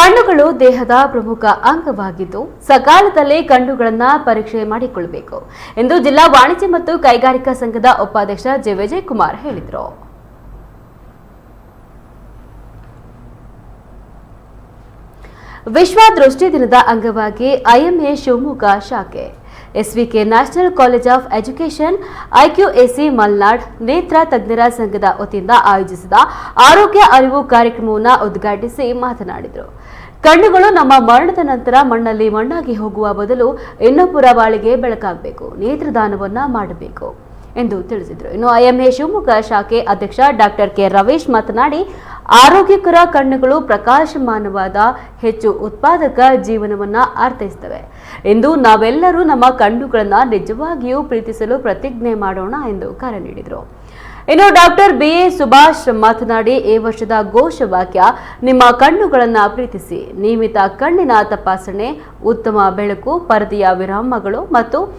ಕಣ್ಣುಗಳು ದೇಹದ ಪ್ರಮುಖ ಅಂಗವಾಗಿದ್ದು ಸಕಾಲದಲ್ಲಿ ಕಣ್ಣುಗಳನ್ನ ಪರೀಕ್ಷೆ ಮಾಡಿಕೊಳ್ಳಬೇಕು ಎಂದು ಜಿಲ್ಲಾ ವಾಣಿಜ್ಯ ಮತ್ತು ಕೈಗಾರಿಕಾ ಸಂಘದ ಉಪಾಧ್ಯಕ್ಷ ಜೆ ವಿಜಯ್ ಕುಮಾರ್ ಹೇಳಿದರು. ವಿಶ್ವ ದೃಷ್ಟಿ ದಿನದ ಅಂಗವಾಗಿ ಐಎಂಎ ಶಿವಮೊಗ್ಗ ಶಾಖೆ. SVK national college of education IQAC Malnad ನೇತ್ರ ತಜ್ಞರ ಸಂಘದ ವತಿಯಿಂದ ಆಯೋಜಿಸಿದ ಆರೋಗ್ಯ ಅರಿವು ಕಾರ್ಯಕ್ರಮವನ್ನು ಉದ್ಘಾಟಿಸಿ ಮಾತನಾಡಿದರು. ಕಣ್ಣುಗಳು ನಮ್ಮ ಮರಣದ ನಂತರ ಮಣ್ಣಲ್ಲಿ ಮಣ್ಣಾಗಿ ಹೋಗುವ ಬದಲು ಇನ್ನೊಬ್ಬರ ಬಾಳಿಗೆ ಬೆಳಕಾಗಬೇಕು. ನೇತ್ರದಾನವನ್ನ ಮಾಡಬೇಕು. ಎಂದು ತಿಳಿಸಿದರು. ಇನ್ನು ಐಎಂಎ ಶಿವಮೊಗ್ಗ ಶಾಖೆ ಅಧ್ಯಕ್ಷ ಡಾಕ್ಟರ್ ಕೆ. ರವೇಶ್ ಮಾತನಾಡಿ, ಆರೋಗ್ಯಕರ ಕಣ್ಣುಗಳು ಪ್ರಕಾಶಮಾನವಾದ ಹೆಚ್ಚು ಉತ್ಪಾದಕ ಜೀವನವನ್ನ ಅರ್ಥೈಸುತ್ತವೆ. ಎಂದು ನಾವೆಲ್ಲರೂ ನಮ್ಮ ಕಣ್ಣುಗಳನ್ನ ನಿಜವಾಗಿಯೂ ಪ್ರೀತಿಸಲು ಪ್ರತಿಜ್ಞೆ ಮಾಡೋಣ ಎಂದು ಕರೆ ನೀಡಿದರು. ಇನ್ನು ಡಾಕ್ಟರ್ ಬಿ. ಎ. ಸುಭಾಷ್ ಮಾತನಾಡಿ, ಈ ವರ್ಷದ ಘೋಷವಾಕ್ಯ, ನಿಮ್ಮ ಕಣ್ಣುಗಳನ್ನ ಪ್ರೀತಿಸಿ. ನಿಯಮಿತ ಕಣ್ಣಿನ ತಪಾಸಣೆ, ಉತ್ತಮ ಬೆಳಕು, ಪರದೆಯ ವಿರಾಮಗಳು ಮತ್ತು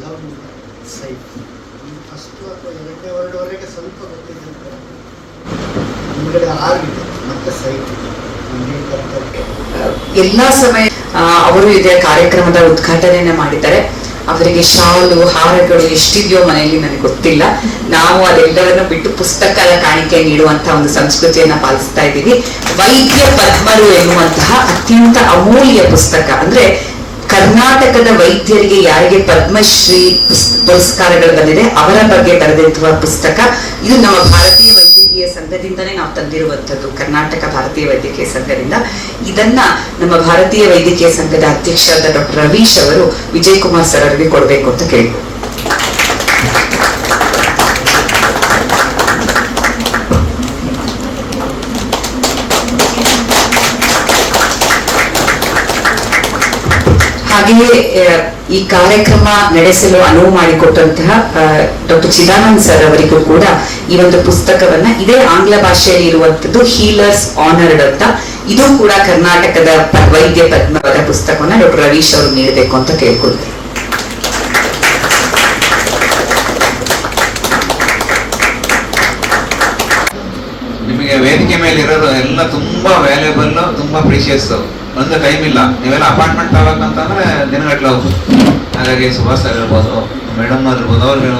ಲವ್ ಸೈಟ್ ಈ ಫಸ್ಟು ಅಥವಾ ಎರಡನೇ ವರ್ಡ್ವರೆಗೆ ಸ್ವಲ್ಪ ಗೊತ್ತಿದೆ ಅಂತ ಹಿಂದ್ಗಡೆ ಆಗಿದೆ ಮತ್ತೆ ಸೈಟ್ ಇದೆ ನಮಗೆ ಕರ್ತವ್ಯ ಎಲ್ಲಾ ಸಮಯ ಆ, ಅವರು ಇದೇ ಕಾರ್ಯಕ್ರಮದ ಉದ್ಘಾಟನೆಯನ್ನ ಮಾಡಿದ್ದಾರೆ. ಅವರಿಗೆ ಶಾಲು, ಹಾರಗಳು ಎಷ್ಟಿದೆಯೋ ಮನೆಯಲ್ಲಿ ನನಗೆ ಗೊತ್ತಿಲ್ಲ. ನಾವು ಅದೆಲ್ಲವನ್ನು ಬಿಟ್ಟು ಪುಸ್ತಕದ ಕಾಣಿಕೆ ನೀಡುವಂತ ಒಂದು ಸಂಸ್ಕೃತಿಯನ್ನ ಪಾಲಿಸ್ತಾ ಇದ್ದೀವಿ. ವೈದ್ಯ ಪದ್ಮರು ಎನ್ನುವಂತಹ ಅತ್ಯಂತ ಅಮೂಲ್ಯ ಪುಸ್ತಕ. ಅಂದ್ರೆ ಕರ್ನಾಟಕದ ವೈದ್ಯರಿಗೆ ಯಾರಿಗೆ ಪದ್ಮಶ್ರೀ ಪುರಸ್ಕಾರಗಳು ಬಂದಿದೆ, ಅವರ ಬಗ್ಗೆ ಬರೆದಿರುವ ಪುಸ್ತಕ. ಇದು ನಮ್ಮ ಭಾರತೀಯ ಸಂಘದಿಂದನೇ ನಾವು ತಂದಿರುವಂತದ್ದು ಕರ್ನಾಟಕ ಭಾರತೀಯ ವೈದ್ಯಕೀಯ ಸಂಘದಿಂದ ಇದನ್ನ ನಮ್ಮ ಭಾರತೀಯ ವೈದ್ಯಕೀಯ ಸಂಘದ ಅಧ್ಯಕ್ಷರಾದ ಡಾಕ್ಟರ್ ರವೀಶ್ ಅವರು ವಿಜಯ್ ಕುಮಾರ್ ಸರ್ ಅವರಿಗೆ ಕೊಡಬೇಕು ಅಂತ ಕೇಳಿ ಹಾಗೆಯೇ ಈ ಕಾರ್ಯಕ್ರಮ ನಡೆಸಲು ಅನುವು ಮಾಡಿಕೊಟ್ಟಂತಹ ಡಾಕ್ಟರ್ ಚಿದಾನಂದ್ ಸರ್ ಅವರಿಗೂ ಕೂಡ ಈ ಒಂದು ಪುಸ್ತಕವನ್ನ ಇದೇ ಆಂಗ್ಲ ಭಾಷೆಯಲ್ಲಿ ಇರುವಂತದ್ದು ಹೀಲರ್ಸ್ ಆನರ್ಡ್ ಅಂತ. ಇದು ಕೂಡ ಕರ್ನಾಟಕದ ವೈದ್ಯ ಪದ್ಮವಾದ ಪುಸ್ತಕವನ್ನ ಡಾಕ್ಟರ್ ರವೀಶ್ ಅವರು ನೀಡಬೇಕು ಅಂತ ಕೇಳ್ಕೊಳ್ತೀನಿ. ನಿಮಗೆ ವೇದಿಕೆ ಮೇಲೆ ಇರೋದು ಎಲ್ಲ ತುಂಬಾ ವ್ಯಾಲ್ಯೂಬಲ್ ತುಂಬಾ ಪ್ರೀಶಿಯಸ್ ಒಂದು ಟೈಮ್ ಇಲ್ಲ. ನೀವೆಲ್ಲ ಅಪಾಯಿಂಟ್ಮೆಂಟ್ ತಗೋಬೇಕಂತಂದ್ರೆ ದಿನಗಟ್ಟಲೆ ಹೋಗ್ಬೋದು ಹಾಗಾಗಿ ಸುಭಾಷ್ ಸರ್ ಇರ್ಬೋದು ಮೇಡಮ್ ಇರ್ಬೋದು ಅವ್ರು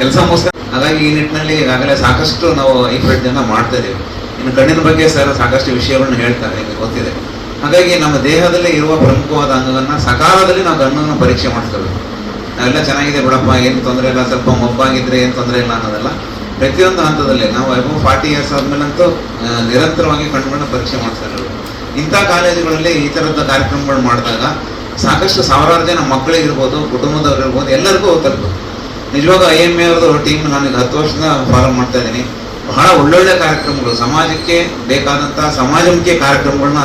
ಕೆಲಸ ಮುಗಿಸ್ ಹಾಗಾಗಿ ಈ ನಿಟ್ಟಿನಲ್ಲಿ ಈಗಾಗಲೇ ಸಾಕಷ್ಟು ನಾವು ಈ ಪ್ರಯತ್ನ ಮಾಡ್ತಾ ಇದ್ದೀವಿ ಇನ್ನು ಕಣ್ಣಿನ ಬಗ್ಗೆ ಸರ್ ಸಾಕಷ್ಟು ವಿಷಯಗಳನ್ನ ಹೇಳ್ತಾರೆ, ನಿಮಗೆ ಗೊತ್ತಿದೆ. ಹಾಗಾಗಿ ನಮ್ಮ ದೇಹದಲ್ಲಿ ಇರುವ ಪ್ರಮುಖವಾದ ಅಂಗವನ್ನು ಸಕಾಲದಲ್ಲಿ ನಾವು ಕಣ್ಣನ್ನು ಪರೀಕ್ಷೆ ಮಾಡ್ಕೋಬೇಕು ನಾವೆಲ್ಲ ಚೆನ್ನಾಗಿದೆ ಬಿಡಪ್ಪ, ಏನು ತೊಂದರೆ ಇಲ್ಲ, ಸ್ವಲ್ಪ ಮೊಬ್ಬಾಗಿದ್ರೆ ಏನು ತೊಂದರೆ ಇಲ್ಲ ಅನ್ನೋದೆಲ್ಲ ಪ್ರತಿಯೊಂದು ಹಂತದಲ್ಲಿ ನಾವು ಅಬೌವ್ ಫಾರ್ಟಿ ಇಯರ್ಸ್ ಆದಮೇಲೆ ಅಂತೂ ನಿರಂತರವಾಗಿ ಕಣ್ಣುಗಳನ್ನ ಪರೀಕ್ಷೆ ಮಾಡ್ತಾ ಇಂಥ ಕಾಲೇಜುಗಳಲ್ಲಿ ಈ ಥರದ ಕಾರ್ಯಕ್ರಮಗಳು ಮಾಡಿದಾಗ ಸಾಕಷ್ಟು ಸಾವಿರಾರು ಜನ ಮಕ್ಕಳಿಗಿರ್ಬೋದು ಕುಟುಂಬದವ್ರು ಇರ್ಬೋದು ಎಲ್ಲರಿಗೂ ತಲುಪುತ್ತೆ ನಿಜವಾಗ ಐ ಎಂ ಎ ಟೀಮ್ ನನಗೆ ಹತ್ತು ವರ್ಷದಿಂದ ಫಾಲೋ ಮಾಡ್ತಾ ಇದ್ದೀನಿ. ಬಹಳ ಒಳ್ಳೊಳ್ಳೆ ಕಾರ್ಯಕ್ರಮಗಳು, ಸಮಾಜಕ್ಕೆ ಬೇಕಾದಂಥ ಸಮಾಜಮುಖಿ ಕಾರ್ಯಕ್ರಮಗಳನ್ನ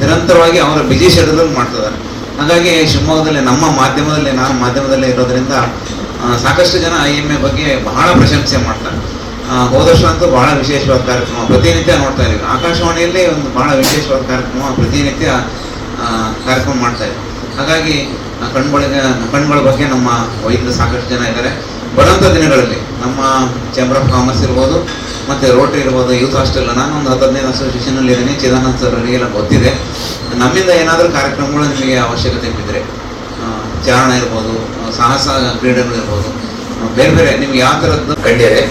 ನಿರಂತರವಾಗಿ ಅವರ ಬಿಜಿ ಶೆಡ್ಯೂಲ್ ಮಾಡ್ತಿದ್ದಾರೆ. ಹಾಗಾಗಿ ಶಿವಮೊಗ್ಗದಲ್ಲಿ, ನಮ್ಮ ಮಾಧ್ಯಮದಲ್ಲಿ, ನಾನು ಮಾಧ್ಯಮದಲ್ಲೇ ಇರೋದ್ರಿಂದ ಸಾಕಷ್ಟು ಜನ ಐ ಎಂ ಎ ಬಗ್ಗೆ ಬಹಳ ಪ್ರಶಂಸೆ ಮಾಡ್ತಾರೆ. ಹೋದ ವರ್ಷ ಅಂತೂ ಬಹಳ ವಿಶೇಷವಾದ ಕಾರ್ಯಕ್ರಮ. ಪ್ರತಿನಿತ್ಯ ನೋಡ್ತಾ ಇದ್ದೀವಿ. ಆಕಾಶವಾಣಿಯಲ್ಲಿ ಒಂದು ಬಹಳ ವಿಶೇಷವಾದ ಕಾರ್ಯಕ್ರಮ, ಪ್ರತಿನಿತ್ಯ ಕಾರ್ಯಕ್ರಮ ಮಾಡ್ತಾ ಇದೆ ಹಾಗಾಗಿ ಕಣ್ಗಳಿಗೆ ಕಣ್ಗಳ ಬಗ್ಗೆ ನಮ್ಮ ವೈದ್ಯರು ಸಾಕಷ್ಟು ಜನ ಇದ್ದಾರೆ. ಬರುವಂಥ ದಿನಗಳಲ್ಲಿ ನಮ್ಮ ಚೇಂಬರ್ ಆಫ್ ಕಾಮರ್ಸ್ ಇರ್ಬೋದು, ಮತ್ತು ರೋಟರಿ ಇರ್ಬೋದು ಯೂತ್ ಹಾಸ್ಟೆಲ್ ನಾನು ಒಂದು ಹದಿನೈದು ಅಸೋಸಿಯೇಷನ್ ಅಲ್ಲಿ ಇದ್ದೀನಿ. ಚಿದಾನಂದ ಸರ್ ಅವರಿಗೆಲ್ಲ ಗೊತ್ತಿದೆ. ನಮ್ಮಿಂದ ಏನಾದರೂ ಕಾರ್ಯಕ್ರಮಗಳು ನಿಮಗೆ ಅವಶ್ಯಕತೆ ಬಿದ್ದರೆ ಚಾರಣ ಇರ್ಬೋದು ಸಾಹಸ ಕ್ರೀಡೆಗಳು ಇರ್ಬೋದು, ಬೇರೆ ಬೇರೆ, ನಿಮ್ಗೆ ಯಾವ ಥರದ್ದು ಕಂಡಿದೆ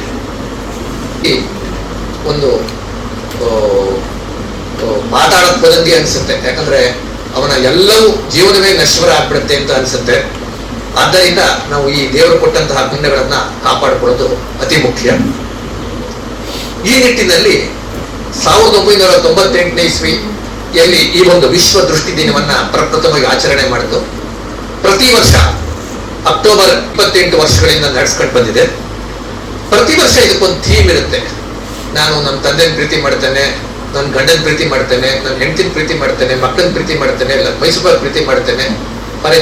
ಒಂದು ಆ, ಆ, ಮಾತಾಡೋದ್ ಪದ್ಧತಿ ಅನಿಸುತ್ತೆ. ಯಾಕಂದ್ರೆ ಅವನ ಎಲ್ಲವೂ ಜೀವನವೇ ನಶ್ವರ ಆಗ್ಬಿಡುತ್ತೆ ಅಂತ ಅನ್ಸುತ್ತೆ. ಆದ್ದರಿಂದ ನಾವು ಈ ದೇವರು ಕೊಟ್ಟಂತಹ ಗುಣಗಳನ್ನ ಕಾಪಾಡಿಕೊಳ್ಳೋದು ಅತಿ ಮುಖ್ಯ. ಈ ನಿಟ್ಟಿನಲ್ಲಿ ಸಾವಿರದ ಒಂಬೈನೂರ ತೊಂಬತ್ತೆಂಟನೇ ಇಸ್ವಿಯಲ್ಲಿ ಈ ಒಂದು ವಿಶ್ವ ದೃಷ್ಟಿ ದಿನವನ್ನ ಪ್ರಪ್ರಥಮವಾಗಿ ಆಚರಣೆ ಮಾಡಿತು ಪ್ರತಿ ವರ್ಷ ಅಕ್ಟೋಬರ್ ಇಪ್ಪತ್ತೆಂಟು ವರ್ಷಗಳಿಂದ ನಡೆಸ್ಕೊಂಡು ಬಂದಿದೆ. ಪ್ರತಿ ವರ್ಷ ಇದಕ್ಕೊಂದು ಥೀಮ್ ಇರುತ್ತೆ. ನಾನು ನನ್ನ ತಂದೆನ ಪ್ರೀತಿ ಮಾಡ್ತೇನೆ ನನ್ನ ಗಂಡನ ಪ್ರೀತಿ ಮಾಡ್ತೇನೆ ನನ್ನ ಹೆಂಡತಿನ ಪ್ರೀತಿ ಮಾಡ್ತೇನೆ ಮಕ್ಕಳನ್ನ ಪ್ರೀತಿ ಮಾಡ್ತೇನೆ ಮೈಸೂರು ಪ್ರೀತಿ ಮಾಡ್ತೇನೆ. ಫಾರ್